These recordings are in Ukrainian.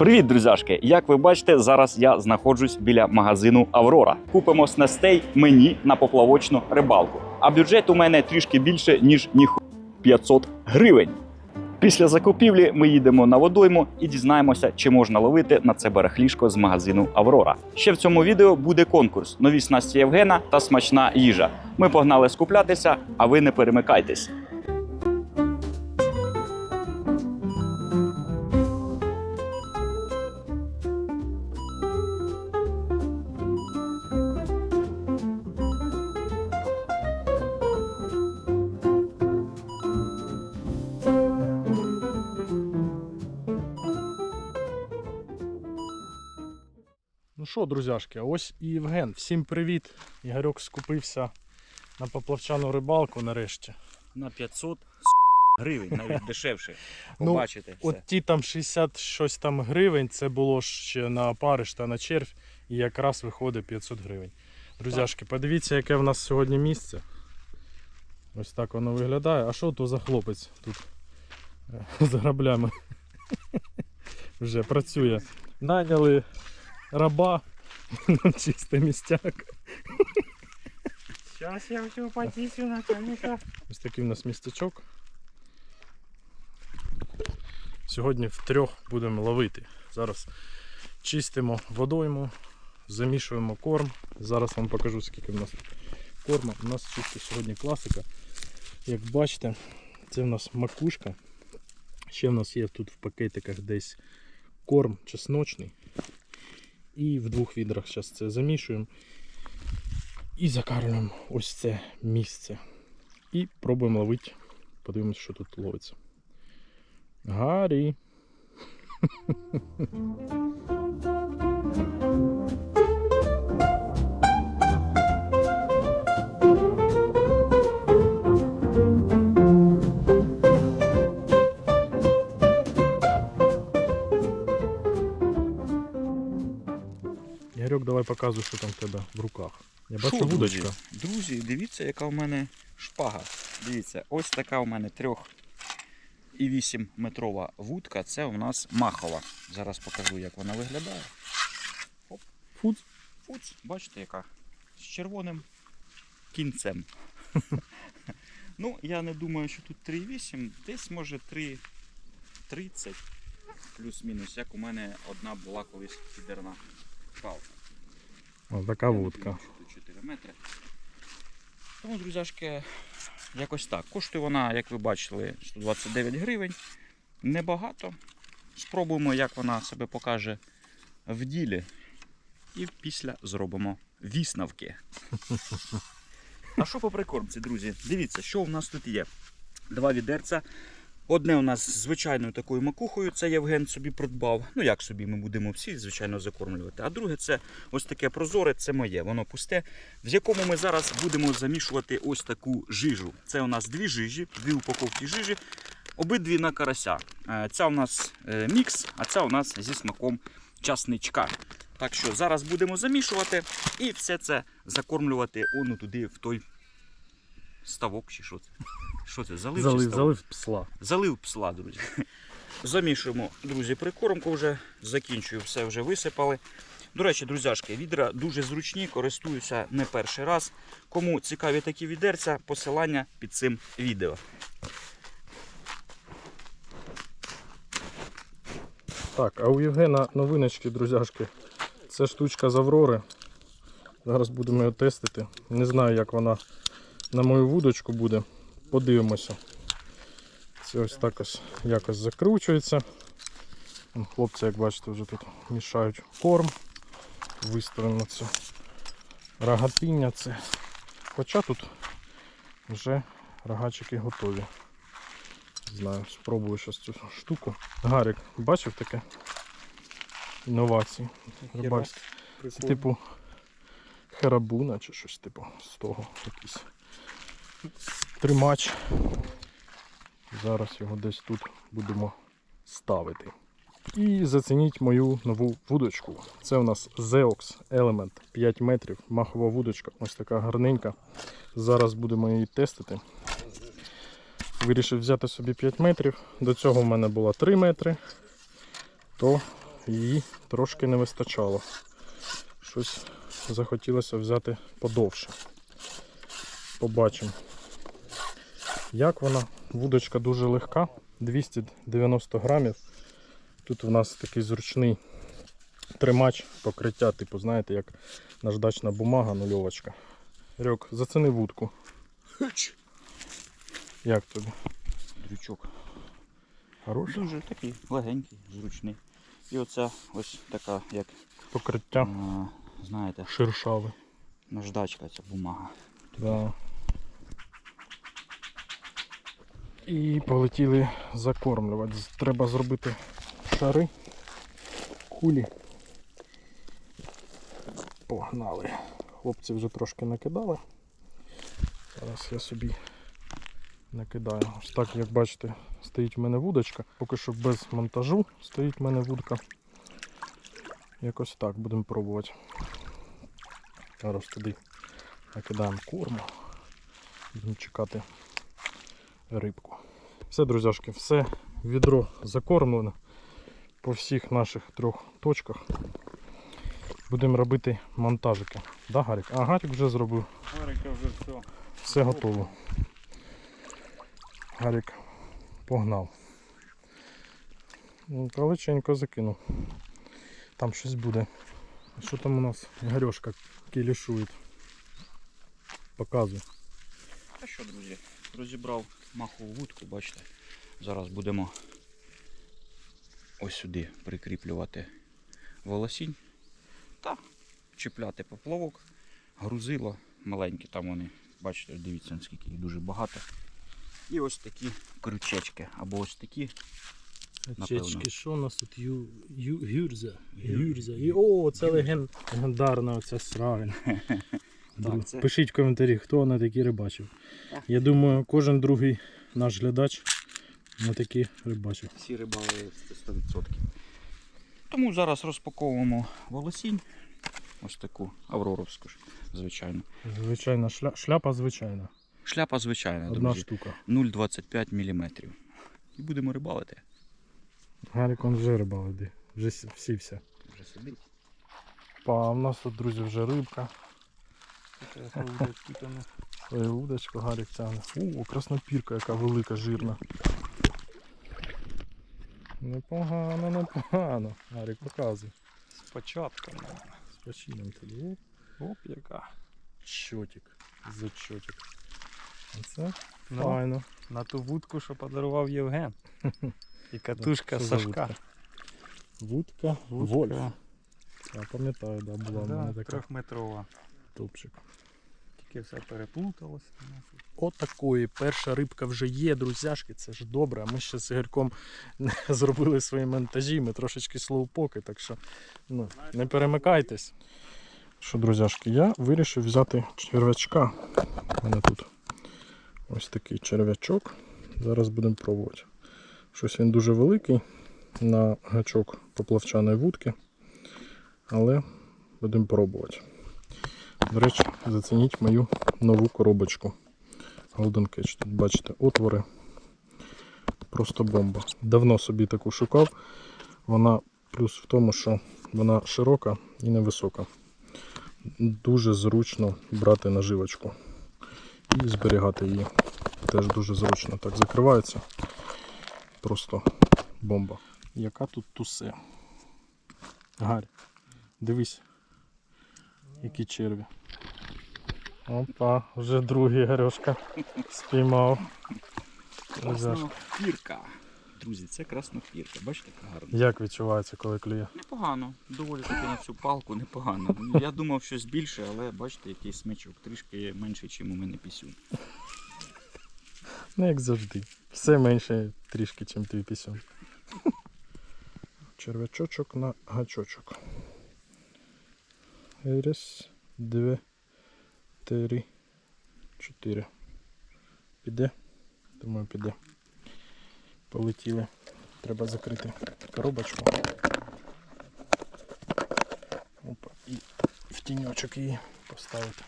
Привіт, друзяшки! Як ви бачите, зараз я знаходжусь біля магазину Аврора. Купимо снастей мені на поплавочну рибалку. А бюджет у мене трішки більше, ніж ніху 500 гривень. Після закупівлі ми їдемо на водойму і дізнаємося, чи можна ловити на це барахлішко з магазину Аврора. Ще в цьому відео буде конкурс: нові снасті Євгена та смачна їжа. Ми погнали скуплятися, а ви не перемикайтесь. Друзяшки, а ось і Євген. Всім привіт. Ігорьок скупився на поплавчану рибалку нарешті. На 500 гривень, навіть дешевше. Ну, Побачите. От ті там 60 щось там гривень, це було ще на париш та на червь, і якраз виходить 500 гривень. Друзяшки, подивіться, яке в нас сьогодні місце. Ось так воно виглядає. А що то за хлопець тут е, з граблями? Вже працює. Наняли раба, нам чисте містяк. Сейчас я все потисну начальника. Ось такий у нас містечок. Сьогодні втрьох будемо ловити. Зараз чистимо водойму, замішуємо корм. Зараз вам покажу, скільки в нас тут корма. У нас чисто сьогодні класика. Як бачите, це в нас макушка. Ще в нас є тут в пакетиках десь корм чесночний. І в двох відрах зараз це замішуємо. І закармлюємо ось це місце. І пробуємо ловити. Подивимось, що тут ловиться. Гарі. Ігорьок, давай показуй, що там в тебе в руках. Я бачу Що, вудочка. Друзі? друзі, дивіться, яка в мене шпага. Дивіться, ось така у мене 3 і 8 метрова вудка. Це у нас махова. Зараз покажу, як вона виглядає. Фуц. Фуц, бачите, яка? З червоним кінцем. ну, я не думаю, що тут 3,8, десь може 3,30 плюс-мінус, як у мене одна була колись фідерна палка. Ось така вудка. думаю, що тут 4 метри. Тому, друзяшки, якось так. Коштує вона, як ви бачили, 129 гривень. Небагато. Спробуємо, як вона себе покаже в ділі. І після зробимо висновки. А що по прикормці, друзі? Дивіться, що у нас тут є. Два відерця. Одне у нас звичайною такою макухою, це Євген собі придбав. Ну як собі, ми будемо всі, звичайно, закормлювати. А друге це ось таке прозоре, це моє, воно пусте, в якому ми зараз будемо замішувати ось таку жижу. Це у нас дві жижі, дві упаковки жижі, обидві на карася. Е, Ця у нас е, мікс, а ця у нас зі смаком часничка. Так що зараз будемо замішувати і все це закормлювати ону туди, в той ставок чи що це. Що це? Залив, Залив, залив псла. Залив псла, друзі. Замішуємо, друзі, прикормку вже закінчую, все вже висипали. До речі, друзяшки, відра дуже зручні, користуюся не перший раз. Кому цікаві такі відерця, посилання під цим відео. Так, а у Євгена новиночки, друзяшки. Це штучка з Аврори. Зараз будемо її тестити. Не знаю, як вона на мою вудочку буде. Подивимося. Це ось так ось якось закручується. Хлопці, як бачите, вже тут мішають корм. Виставлено це рогатиння це. Хоча тут вже рогачики готові. Знаю, спробую зараз цю штуку. Гарик, бачив таке? Інновації. Рибальські. Це типу херабуна чи щось типу з того якийсь тримач. Зараз його десь тут будемо ставити. І зацініть мою нову вудочку. Це у нас Zeox Element 5 метрів, махова вудочка, ось така гарненька. Зараз будемо її тестити. Вирішив взяти собі 5 метрів. До цього в мене було 3 метри. То її трошки не вистачало. Щось захотілося взяти подовше. Побачимо. Як вона? Вудочка дуже легка, 290 грамів. Тут у нас такий зручний тримач покриття, типу, знаєте, як наждачна бумага, нульовочка. Рьок, заціни вудку. Як тобі? Дрючок. Хороше? Дуже такий легенький, зручний. І оця ось така, як, Покриття а, знаєте, шершаве. наждачка ця бумага. Да. І полетіли закормлювати. Треба зробити шари, кулі. Погнали. Хлопці вже трошки накидали. Зараз я собі накидаю. Ось так, як бачите, стоїть в мене вудочка. Поки що без монтажу стоїть в мене вудка. Якось так будемо пробувати. Зараз туди накидаємо корму. Будемо чекати рибку. Все, друзяшки, все відро закормлено по всіх наших трьох точках. Будемо робити монтажики. Да, Гарік? А Гарік вже зробив. Гарика вже все. Все готово. Гарік погнав. Ну, Далеченько закинув. Там щось буде. Що там у нас? Гарьошка кілішує. Показує. А що, друзі, розібрав махову вудку, бачите. Зараз будемо ось сюди прикріплювати волосінь та чіпляти поплавок, грузило маленькі, там вони, бачите, дивіться, наскільки їх дуже багато. І ось такі крючечки, або ось такі. Напевно. Чечки, що у нас тут? Ю, ю, гюрза. Гюрза. І, о, це легендарна оця сравин. Так, це- Пишіть в коментарі, хто на такі рибачив. Так. Я думаю, кожен другий наш глядач на такі рибачив. Всі рибали 100%. Тому зараз розпаковуємо волосінь. Ось таку авроровську, ж, звичайно. Звичайна шля... шляпа звичайна. Шляпа звичайна, Одна друзі. штука. 0,25 мм. І будемо рибалити. Гарік он вже рибалить, вже сівся. Вже сидить. Па, в нас тут, друзі, вже рибка. Свою удочку Гарік тягне. О, краснопірка, яка велика, жирна. Непогано, непогано. Гарік показуй. Спочатку. З почином тобі. Оп, яка. Чотик. Зачотик. Оце Ну, файно. на ту вудку, що подарував Євген. І катушка Що Сашка. Вудка. Вудка. Вольф. Я пам'ятаю, да, була в мене така трьохметрова. топчик. Тільки все переплуталося. От такої перша рибка вже є, друзяшки, це ж добре. Ми ще з Ігорком зробили свої монтажі, ми трошечки слоупоки, так що ну, не перемикайтесь. Що, друзяшки, я вирішив взяти черв'ячка. У мене тут ось такий черв'ячок. Зараз будемо пробувати. Щось він дуже великий на гачок поплавчаної вудки. Але будемо пробувати. До речі, зацініть мою нову коробочку. Golden Catch. Тут бачите отвори. Просто бомба. Давно собі таку шукав. Вона плюс в тому, що вона широка і невисока. Дуже зручно брати наживочку і зберігати її. Теж дуже зручно. Так закривається. Просто бомба. Яка тут тусе? Гарь, дивись, які черві. Опа, вже другий Гарьошка спіймав. Краснопірка. Друзі, це краснопірка. Бачите, яка гарна. Як відчувається, коли клює? Непогано. Доволі таки на цю палку непогано. Я думав щось більше, але бачите, який смичок трішки менший, ніж у мене пісюн. Ну, як завжди. Все менше трішки, ніж твій пісюн. Червячочок на гачочок. Раз, два, три, чотири. Піде? Думаю, піде. Полетіли. Треба закрити коробочку. Опа, і в тіньочок її поставити.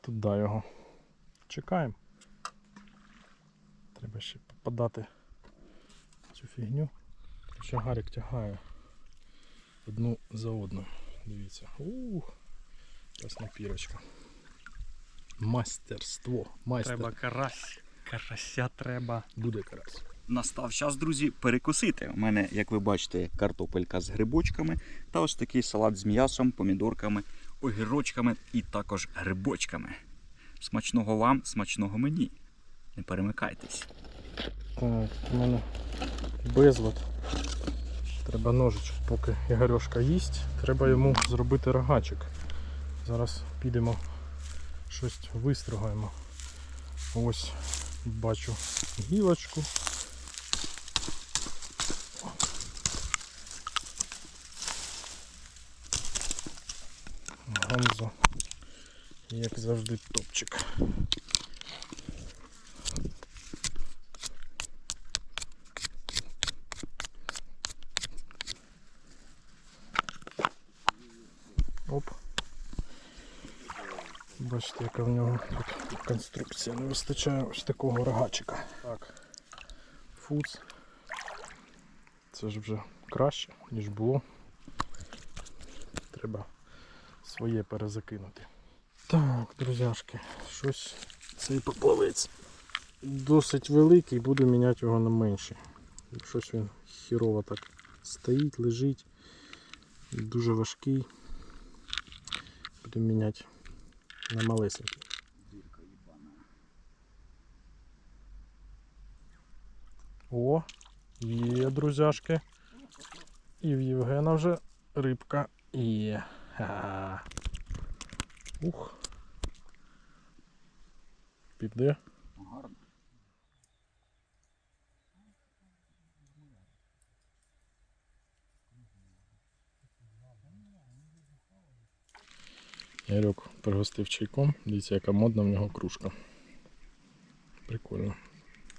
Туди його. Чекаємо. Треба цю фігню. Ще Гарік тягає одну за одну. Дивіться. Ух. Краснопірочка. Мастерство. Майстер. Треба карась. Карася треба. Буде карась. Настав час, друзі, перекусити. У мене, як ви бачите, картопелька з грибочками та ось такий салат з м'ясом, помідорками, огірочками і також грибочками. Смачного вам, смачного мені. Не перемикайтесь. Так, у мене безлад. Треба ножичок, поки Ігорьошка їсть, треба йому зробити рогачик. Зараз підемо щось вистригаємо. Ось бачу гілочку. Гамзо, як завжди, топчик. Оп. Бачите, яка в нього тут конструкція. Не вистачає ось такого рогачика. Так. Фуц. Це ж вже краще, ніж було. Треба своє перезакинути. Так, друзяшки, щось цей поплавець досить великий, буду міняти його на менший. Щось він хірово так стоїть, лежить. Дуже важкий. Будемо міняти на малесенький. О, є, друзяшки. І в Євгена вже рибка є. Ха. Ух. Піде. Гарно. Ярик пригостив чайком. Дивіться, яка модна в нього кружка. Прикольно.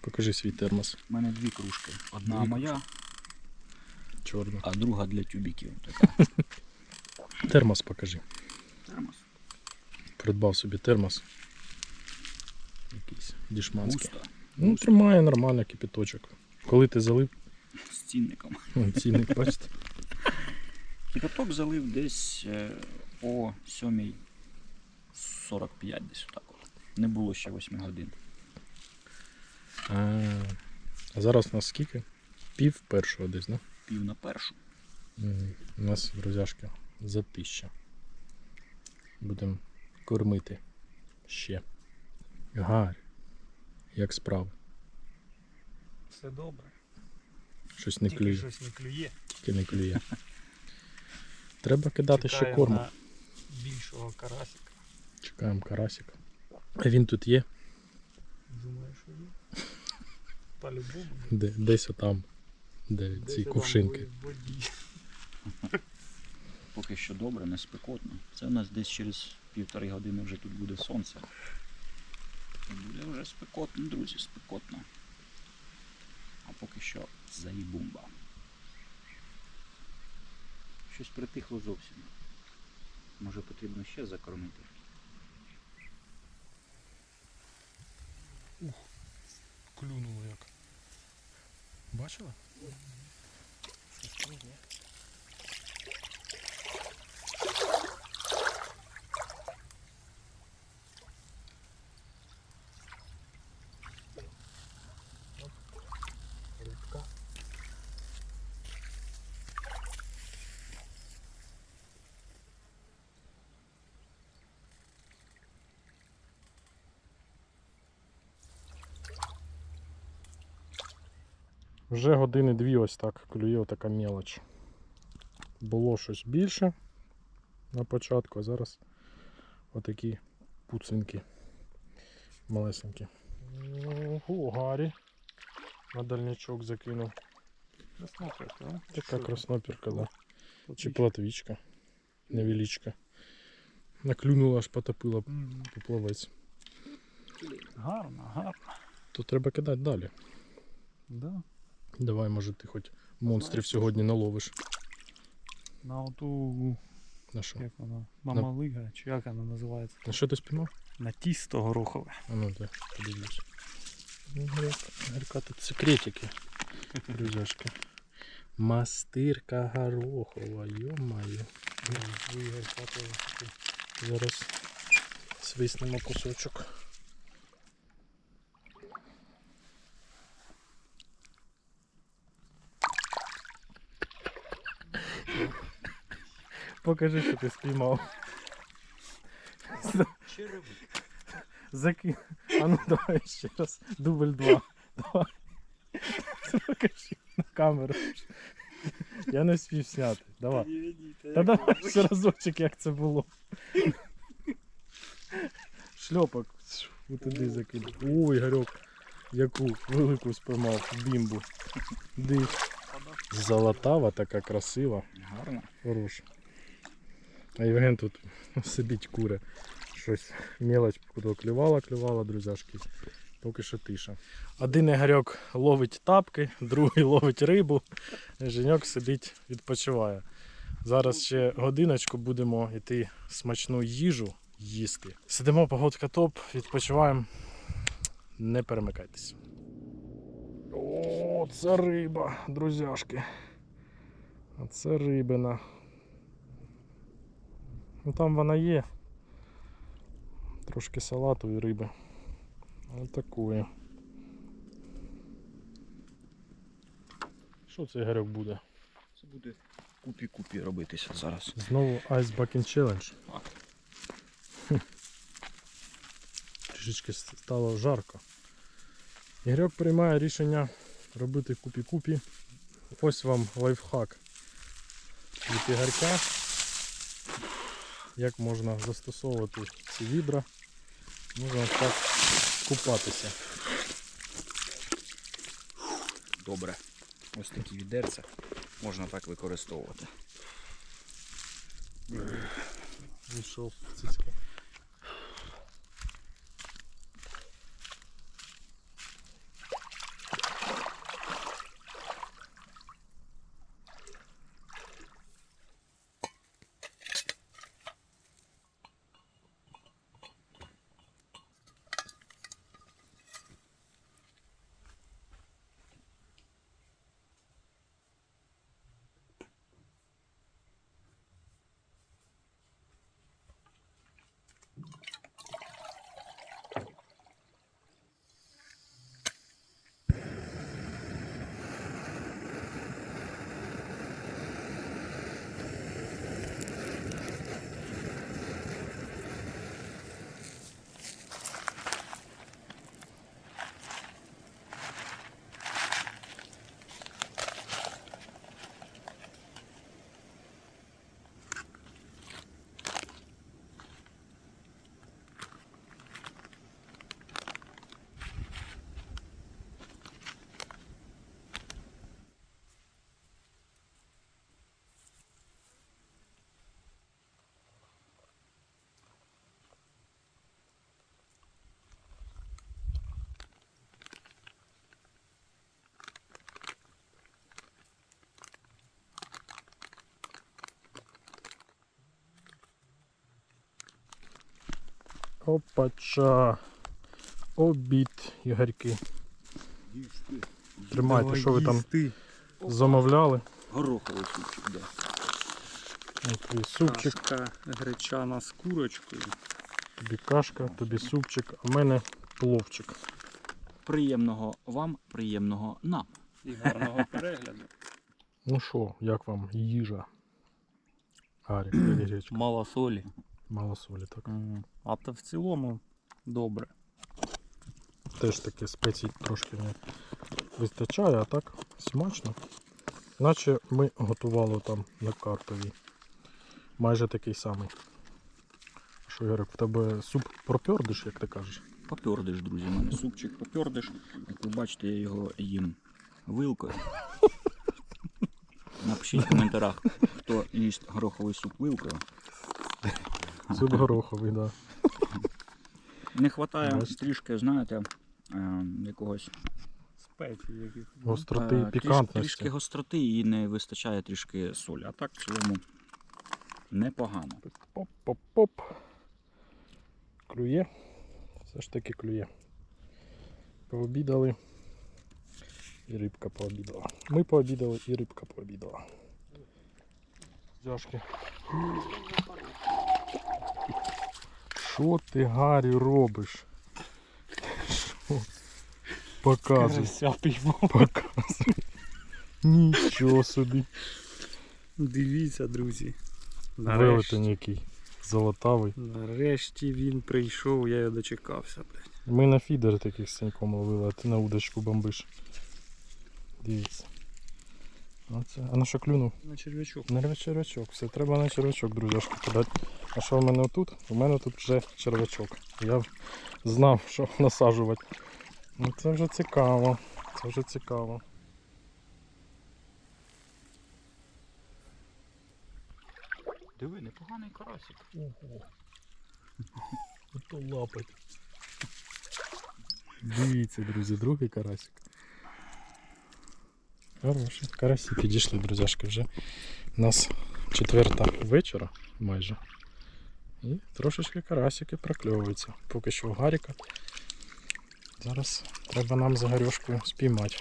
Покажи свій термос. У мене дві кружки. Одна Дві моя, Чорна. а друга для тюбіків. Така Термос покажи. термос. Придбав собі термос. Якийсь дішманський. Густа. Ну, тримає нормально кипяточок. Коли ти залив, З цінником. цінник, бачите. Кипяток залив десь е, о 7.45 десь отак. Не було ще 8 годин. А, а зараз у нас скільки? Пів першого десь, да? Пів на першу. У нас, друзяшки, затища. Будемо кормити ще. Гарь. Як справи? Все добре. Щось не Тільки клює. щось не клює. Тільки не клює. Треба кидати ще корму. на більшого карасика. Чекаємо карасика. А він тут є? Думаю, що є. По-любому. Де, десь отам, де Десь ці там кувшинки. в воді. Поки що добре, не спекотно. Це у нас десь через півтори години вже тут буде сонце. І буде вже спекотно, друзі, спекотно. А поки що заїбумба. Щось притихло зовсім. Може потрібно ще закормити. Ух, Клюнуло як. Бачила? Рибка. Вже години дві ось так клює така мелоч. Було щось більше на початку, а зараз отакі пуцинки малесенькі. Ого, Гарі. На дальнячок закинув. Краснопірка, а? Така Що краснопірка, да. Чи платвічка. Невеличка. Наклюнула, аж потопила поплавець. Гарно, гарно. То треба кидати далі. Да. Давай, може, ти хоч монстрів сьогодні наловиш. На оту, На що? як вона, мамалига, чи як вона називається? На що ти спіймав? На тісто горохове. А ну де, подивлюсь. Ну, грека тут секретики. Друзяшки. Мастирка горохова, йо-моє. Зараз свиснемо кусочок. Покажи, що ти спіймав. Заки... А ну давай ще раз. Дубль два. Давай. Покажи на камеру. Я не встиг зняти. Давай. Та давай ще разочок, як це було. Шльопок. У туди закинув. Ой, Гарьок. Яку велику спіймав бімбу. Ди. Золотава, така красива. Гарно. Хорош. А Євген тут сидить куре. Щось мелоч куди клювала, клювала, друзяшки. Поки що тиша. Один Ігорьок ловить тапки, другий ловить рибу. Женьок сидить, відпочиває. Зараз ще годиночку будемо йти смачну їжу їсти. Сидимо погодка топ, відпочиваємо. Не перемикайтесь. О, це риба, друзяшки. А це рибина. Ну там вона є. Трошки салату і риби. Ось такої. Що це Ігорьок буде? Це буде купі-купі робитися зараз. Знову Ice Bucket Challenge. Трішечки стало жарко. Ігорьок приймає рішення робити купі-купі. Ось вам лайфхак від Ігорька. Як можна застосовувати ці відра. Можна так купатися. Добре. Ось такі відерця можна так використовувати. Вийшов цицьки. Опача. Обід, Ігорьки. Тримайте, що ви там замовляли. Гороховий супчик, да. Ось супчик, Кашка гречана з курочкою. тобі кашка, тобі супчик, а в мене пловчик. Приємного вам, приємного нам. І гарного перегляду. Ну що, як вам їжа? Арі, гречка. Мало солі. Мало солі, так. А то в цілому добре. Теж таке спецій трошки не вистачає, а так смачно. Наче ми готували там на картовій. Майже такий самий. Що, Ігорик, в тебе суп пропьордиш, як ти кажеш? Попьордиш, друзі, мене супчик попьордиш. Як ви бачите, я його їм вилкою. Напишіть в коментарях, хто їсть гороховий суп вилкою. Суп гороховий, так. Да. Не вистачає трішки, знаєте, е, якогось Спеції яких. Гостроти е, і пікантності. трішки гостроти і не вистачає трішки солі. А так в цілому непогано. Поп-поп-поп. клює. Все ж таки клює. Пообідали. І рибка пообідала. Ми пообідали і рибка пообідала. Дяшки. Що ти, Гаррі, робиш? Що? Показуй. Показуй. Нічого собі. Дивіться, друзі. Велетень який. Золотавий. Нарешті він прийшов, я його дочекався, блядь. Ми на фідер таких з синьком ловили, а ти на удочку бомбиш. Дивіться. Оце. А на що клюнув? На черв'ячок. На червячок. Все, треба на червячок, друзяшки, подати. А що в мене тут? У мене тут вже червячок. Я знав, що насаджувати. Ну це вже цікаво. Це вже цікаво. Диви, непоганий карасик. Ого. То лапать. Дивіться, друзі, другий карасик. Хороший. Карасі підійшли, друзяшки, вже. У нас четверта вечора майже. І трошечки карасики прокльовуються. Поки що в гаріка. Зараз треба нам за гарьошкою спіймати.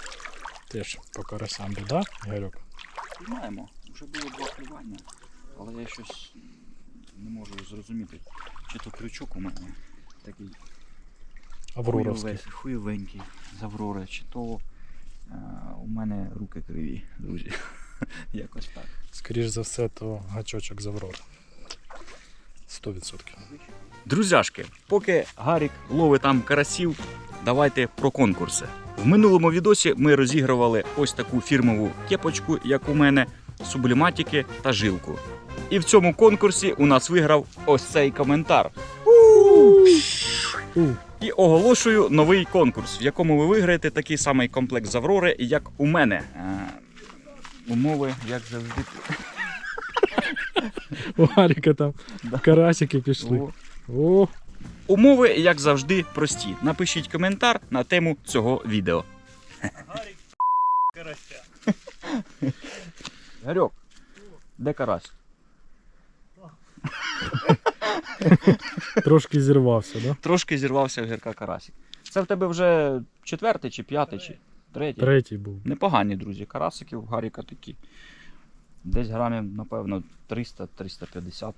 Теж по карасям біда, Ігорьок. Піймаємо. Вже було два клювання, але я щось не можу зрозуміти, чи то крючок у мене такий Авроровський. хуйове- хуйовенький з Аврори, чи то у мене руки криві, друзі. Якось так. Скоріш за все, то гачочок з Аврори. 100%. Друзяшки, поки Гарік ловить там карасів, давайте про конкурси. В минулому відосі ми розігрували ось таку фірмову кепочку, як у мене, субліматики та жилку. І в цьому конкурсі у нас виграв ось цей коментар. І оголошую новий конкурс, в якому ви виграєте такий самий комплект з Аврори, як у мене. Е, умови, як завжди. у Гаріка там карасики пішли. О. Умови, як завжди, прості. Напишіть коментар на тему цього відео. Карася. Гарьок, де карась? трошки зірвався, да? Трошки зірвався в гірка карасик. Це в тебе вже четвертий чи п'ятий, чи третій? Третій був. Непогані, друзі. Карасики в Гаріка такі. Десь грамів, напевно, 300-350.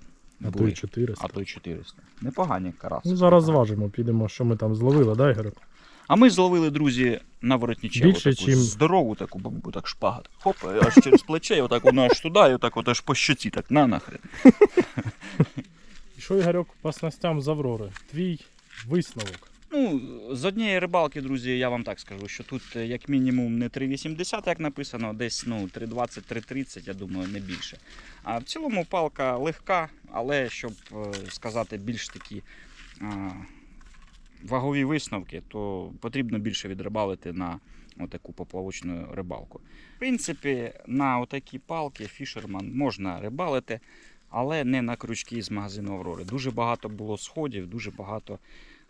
А то й 400. а то й 400. Непогані карасики. Ну зараз зважимо, підемо, що ми там зловили, да, Ігорик? А ми зловили, друзі, на воротничеву Більше, таку чим- здорову таку бабу, так шпага. так Хоп, аж через плече, отак воно аж туди, і отак от аж по щоці, так на нахрен. Що, Ігорьок, по снастям з Аврори? Твій висновок. Ну, з однієї рибалки, друзі, я вам так скажу, що тут е, як мінімум не 3,80, як написано, десь ну, 3,20-3,30, я думаю, не більше. А в цілому палка легка, але щоб е, сказати більш такі а, вагові висновки, то потрібно більше відрибалити на отаку поплавочну рибалку. В принципі, на отакі палки фішерман можна рибалити, але не на крючки з магазину Аврори. Дуже багато було сходів, дуже багато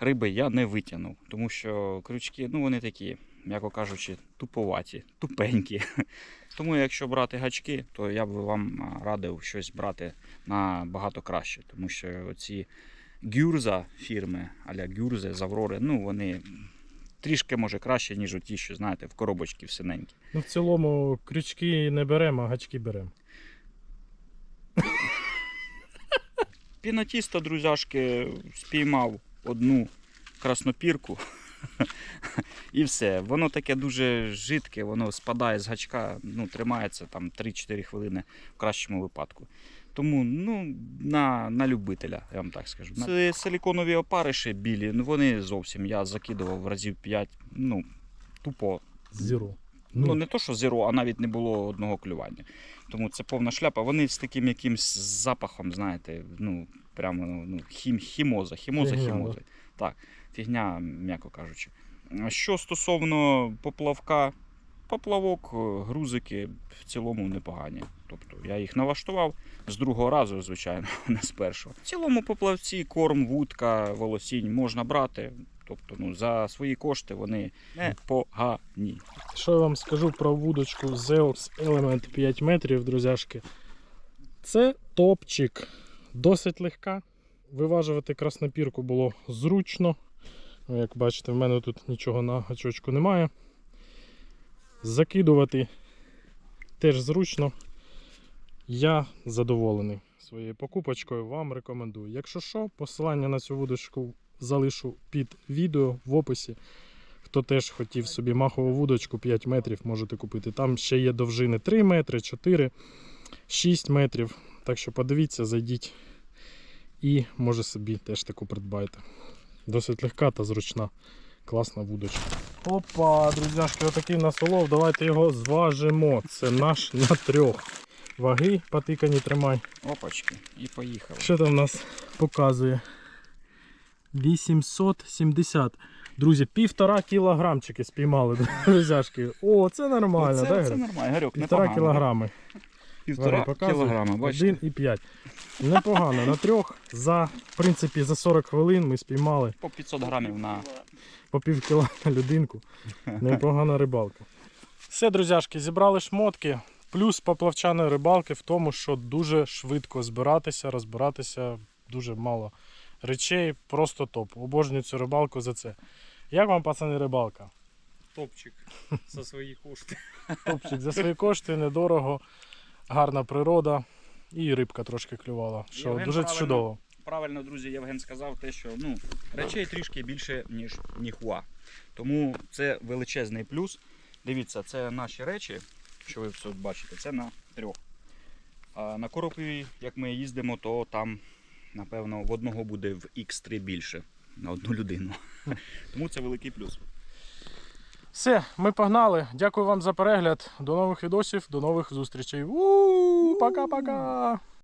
риби я не витягнув, тому що крючки, ну вони такі, м'яко кажучи, туповаті, тупенькі. Тому якщо брати гачки, то я б вам радив щось брати набагато краще, тому що ці гюрза фірми, аля гюрзи з Аврори, ну вони трішки може краще, ніж ті, що знаєте, в коробочці в синенькі. Ну, в цілому, крючки не беремо, а гачки беремо. Пінотісто, друзяшки, спіймав одну краснопірку. І все. Воно таке дуже жидке, воно спадає з гачка, ну, тримається там 3-4 хвилини в кращому випадку. Тому ну, на, на любителя, я вам так скажу. Це силіконові опариші білі, ну вони зовсім я закидував разів 5, ну, тупо Зіро. Ну, не то, що зеро, а навіть не було одного клювання. Тому це повна шляпа. Вони з таким якимсь запахом, знаєте, ну, прямо ну, хім, хімоза, хімоза, Фігня, хімоза. Так, фігня, м'яко кажучи. Що стосовно поплавка, поплавок, е, грузики в цілому непогані. Тобто я їх налаштував з другого разу, звичайно, не з першого. В цілому поплавці, корм, вудка, волосінь можна брати. Тобто, ну, за свої кошти вони непогані. Що я вам скажу про вудочку Zeus Element 5 метрів, друзяшки? Це топчик. Досить легка. Виважувати краснопірку було зручно. Ну, Як бачите, в мене тут нічого на гачочку немає. Закидувати теж зручно. Я задоволений своєю покупочкою, вам рекомендую. Якщо що, посилання на цю вудочку залишу під відео в описі. Хто теж хотів собі махову вудочку 5 метрів, можете купити. Там ще є довжини 3 метри, 4, 6 метрів. Так що подивіться, зайдіть і може собі теж таку придбайте. Досить легка та зручна. Класна вудочка. Опа, друзяшки, отакий нас улов. Давайте його зважимо. Це наш на трьох. Ваги потикані тримай. Опачки. І поїхали. Що там у нас показує? 870. Друзі, півтора кілограмчики спіймали, друзяшки. О, це нормально, це, так? це нормально, Гарюк, Півтора кілограми. Півтора кілограма, бачите? 1,5. Непогано. На трьох за, в принципі, за 40 хвилин ми спіймали По 500 грамів на по пів кіла на людинку. Непогана рибалка. Все, друзяшки, зібрали шмотки. Плюс поплавчаної рибалки в тому, що дуже швидко збиратися, розбиратися, дуже мало речей, просто топ. Обожнюю цю рибалку за це. Як вам, пацани, рибалка? Топчик за свої кошти. Топчик за свої кошти, недорого, гарна природа і рибка трошки клювала. Що Євген дуже правильно. чудово. правильно, друзі, Євген сказав те, що ну, речей трішки більше, ніж ніхуа. Тому це величезний плюс. Дивіться, це наші речі, що ви тут бачите, це на трьох. А на коропі, як ми їздимо, то там, напевно, в одного буде в X3 більше на одну людину. Тому це великий плюс. Все, ми погнали. Дякую вам за перегляд. До нових відосів, до нових зустрічей. Пока-пока!